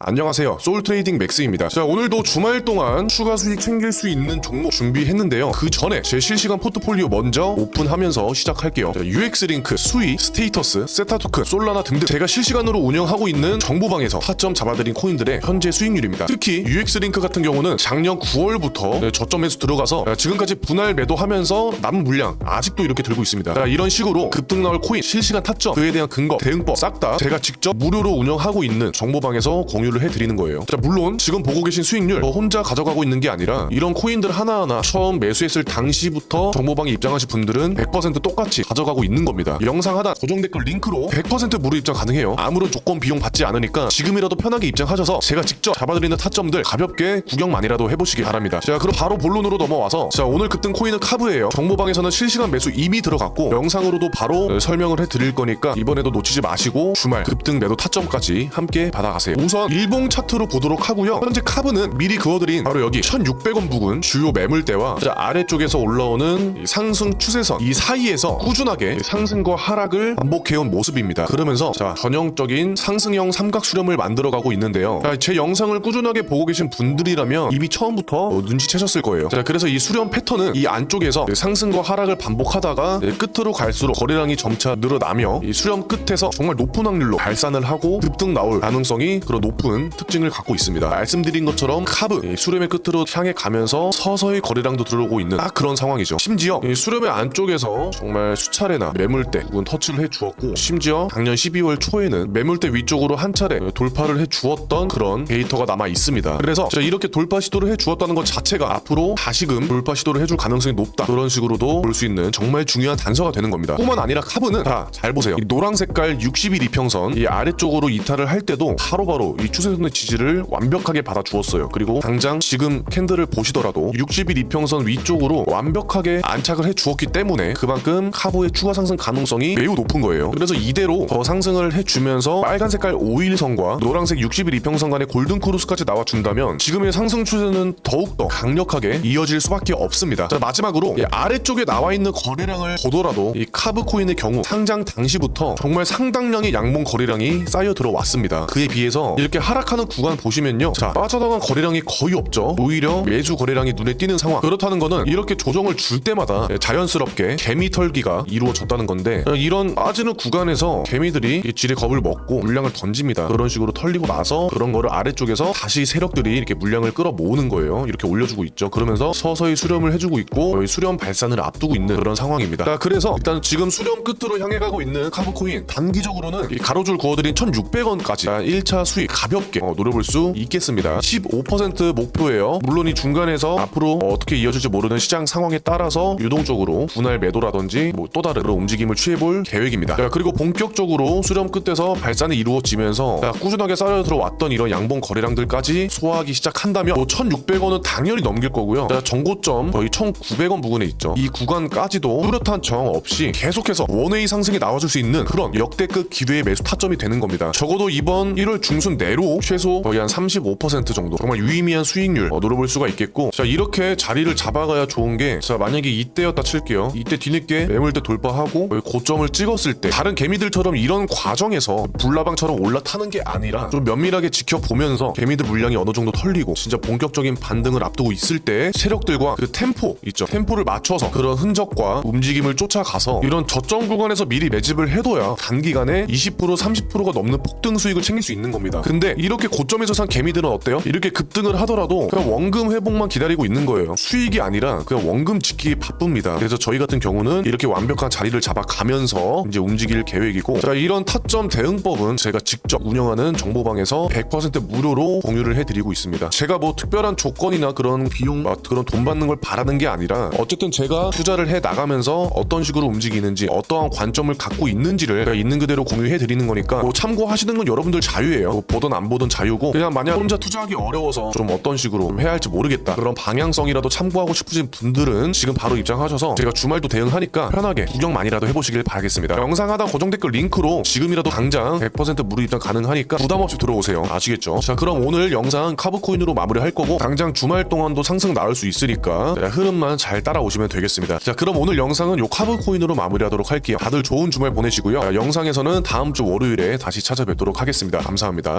안녕하세요. 소울 트레이딩 맥스입니다. 자, 오늘도 주말 동안 추가 수익 챙길 수 있는 종목 준비했는데요. 그 전에 제 실시간 포트폴리오 먼저 오픈하면서 시작할게요. 자, UX링크, 수위, 스테이터스, 세타토큰, 솔라나 등등 제가 실시간으로 운영하고 있는 정보방에서 타점 잡아드린 코인들의 현재 수익률입니다. 특히 UX링크 같은 경우는 작년 9월부터 네, 저점에서 들어가서 자, 지금까지 분할 매도하면서 남은 물량 아직도 이렇게 들고 있습니다. 자, 이런 식으로 급등 나올 코인, 실시간 타점, 그에 대한 근거, 대응법 싹 다 제가 직접 무료로 운영하고 있는 정보방에서 공유 를 해드리는 거예요. 자, 물론 지금 보고 계신 수익률 저 혼자 가져가고 있는 게 아니라 이런 코인들 하나하나 처음 매수했을 당시부터 정보방에 입장하신 분들은 100% 똑같이 가져가고 있는 겁니다. 영상 하단 고정 댓글 링크로 100% 무료 입장 가능해요. 아무런 조건 비용 받지 않으니까 지금이라도 편하게 입장하셔서 제가 직접 잡아드리는 타점들 가볍게 구경만이라도 해보시기 바랍니다. 자, 그럼 바로 본론으로 넘어와서 자, 오늘 급등 코인은 카브예요. 정보방에서는 실시간 매수 이미 들어갔고 영상으로도 바로 어, 설명을 해드릴 거니까 이번에도 놓치지 마시고 주말 급등 매도 타점까지 함께 받아가세요. 우선 일봉 차트로 보도록 하고요. 현재 카브는 미리 그어드린 바로 여기 1,600원 부근 주요 매물대와 자, 아래쪽에서 올라오는 이 상승 추세선 이 사이에서 꾸준하게 상승과 하락을 반복해온 모습입니다. 그러면서 자 전형적인 상승형 삼각 수렴을 만들어가고 있는데요. 자, 제 영상을 꾸준하게 보고 계신 분들이라면 이미 처음부터 어, 눈치채셨을 거예요. 자, 그래서 이 수렴 패턴은 이 안쪽에서 상승과 하락을 반복하다가 네, 끝으로 갈수록 거래량이 점차 늘어나며 이 수렴 끝에서 정말 높은 확률로 발산을 하고 급등 나올 가능성이 그런 높은 특징을 갖고 있습니다. 말씀드린 것처럼 카브 이 수렴의 끝으로 향해 가면서 서서히 거래량도 들어오고 있는 딱 그런 상황이죠. 심지어 이 수렴의 안쪽에서 정말 수차례나 매물대 혹은 터치를 해 주었고 심지어 작년 12월 초에는 매물대 위쪽으로 한 차례 돌파를 해 주었던 그런 데이터가 남아 있습니다. 그래서 자, 이렇게 돌파 시도를 해 주었다는 것 자체가 앞으로 다시금 돌파 시도를 해줄 가능성이 높다. 그런 식으로도 볼 수 있는 정말 중요한 단서가 되는 겁니다. 뿐만 아니라 카브는 자, 잘 보세요. 이 노랑 색깔 60일 이평선 이 아래쪽으로 이탈을 할 때도 바로바로 이 추세선의 지지를 완벽하게 받아 주었어요. 그리고 당장 지금 캔들을 보시더라도 60일 이평선 위쪽으로 완벽하게 안착을 해 주었기 때문에 그만큼 카브의 추가 상승 가능성이 매우 높은 거예요. 그래서 이대로 더 상승을 해 주면서 빨간 색깔 5일선과 노란색 60일 이평선 간의 골든 크루스까지 나와 준다면 지금의 상승 추세는 더욱더 강력하게 이어질 수밖에 없습니다. 자, 마지막으로 이 아래쪽에 나와 있는 거래량을 보더라도 이 카브 코인의 경우 상장 당시부터 정말 상당량의 양봉 거래량이 쌓여 들어왔습니다. 그에 비해서 이렇게 하락하는 구간 보시면요. 자, 빠져나간 거래량이 거의 없죠. 오히려 매수 거래량이 눈에 띄는 상황. 그렇다는 거는 이렇게 조정을 줄 때마다 자연스럽게 개미 털기가 이루어졌다는 건데 이런 빠지는 구간에서 개미들이 이 질의 겁을 먹고 물량을 던집니다. 그런 식으로 털리고 나서 그런 거를 아래쪽에서 다시 세력들이 이렇게 물량을 끌어 모으는 거예요. 이렇게 올려주고 있죠. 그러면서 서서히 수렴을 해주고 있고 수렴 발산을 앞두고 있는 그런 상황입니다. 자, 그래서 일단 지금 수렴 끝으로 향해 가고 있는 카브코인 단기적으로는 이 가로줄 그어드린 1,600원까지 1차 수익 가볍게 어, 노려볼 수 있겠습니다. 15% 목표예요. 물론 이 중간에서 앞으로 어떻게 이어질지 모르는 시장 상황에 따라서 유동적으로 분할 매도라든지 뭐 또 다른 그런 움직임을 취해볼 계획입니다. 자, 그리고 본격적으로 수렴 끝에서 발산이 이루어지면서 자, 꾸준하게 쌓여 들어왔던 이런 양봉 거래량들까지 소화하기 시작한다면 또 1,600원은 당연히 넘길 거고요. 자, 정고점 거의 1,900원 부근에 있죠. 이 구간까지도 뚜렷한 저항 없이 계속해서 원웨이 상승이 나와줄 수 있는 그런 역대급 기대의 매수 타점이 되는 겁니다. 적어도 이번 1월 중순 내로 최소 거의 한 35% 정도 정말 유의미한 수익률 어, 노려볼 수가 있겠고 자 이렇게 자리를 잡아가야 좋은 게 자 만약에 이때였다 칠게요. 이때 뒤늦게 매물대 돌파하고 고점을 찍었을 때 다른 개미들처럼 이런 과정에서 불나방처럼 올라타는 게 아니라 좀 면밀하게 지켜보면서 개미들 물량이 어느 정도 털리고 진짜 본격적인 반등을 앞두고 있을 때 세력들과 그 템포 있죠. 템포를 맞춰서 그런 흔적과 움직임을 쫓아가서 이런 저점 구간에서 미리 매집을 해둬야 단기간에 20% 30%가 넘는 폭등 수익을 챙길 수 있는 겁니다. 근데 이렇게 고점에서 산 개미들은 어때요? 이렇게 급등을 하더라도 그냥 원금 회복만 기다리고 있는 거예요. 수익이 아니라 그냥 원금 지키기 바쁩니다. 그래서 저희 같은 경우는 이렇게 완벽한 자리를 잡아가면서 이제 움직일 계획이고 자 이런 타점 대응법은 제가 직접 운영하는 정보방에서 100% 무료로 공유를 해드리고 있습니다. 제가 뭐 특별한 조건이나 그런 비용 막 그런 돈 받는 걸 바라는 게 아니라 어쨌든 제가 투자를 해 나가면서 어떤 식으로 움직이는지 어떠한 관점을 갖고 있는지를 있는 그대로 공유해 드리는 거니까 뭐 참고하시는 건 여러분들 자유예요. 뭐 보든 안 보든 자유고 그냥 만약 혼자 투자하기 어려워서 좀 어떤 식으로 해야 할지 모르겠다 그런 방향성이라도 참고하고 싶으신 분들은 지금 바로 입장하셔서 제가 주말도 대응하니까 편하게 구경만이라도 해보시길 바라겠습니다. 영상 하단 고정 댓글 링크로 지금이라도 당장 100% 무료 입장 가능하니까 부담 없이 들어오세요. 아시겠죠? 자 그럼 오늘 영상 카브코인으로 마무리할 거고 당장 주말 동안도 상승 나올 수 있으니까 자, 흐름만 잘 따라오시면 되겠습니다. 자 그럼 오늘 영상은 요 카브코인으로 마무리하도록 할게요. 다들 좋은 주말 보내시고요. 자, 영상에서는 다음 주 월요일에 다시 찾아뵙도록 하겠습니다. 감사합니다.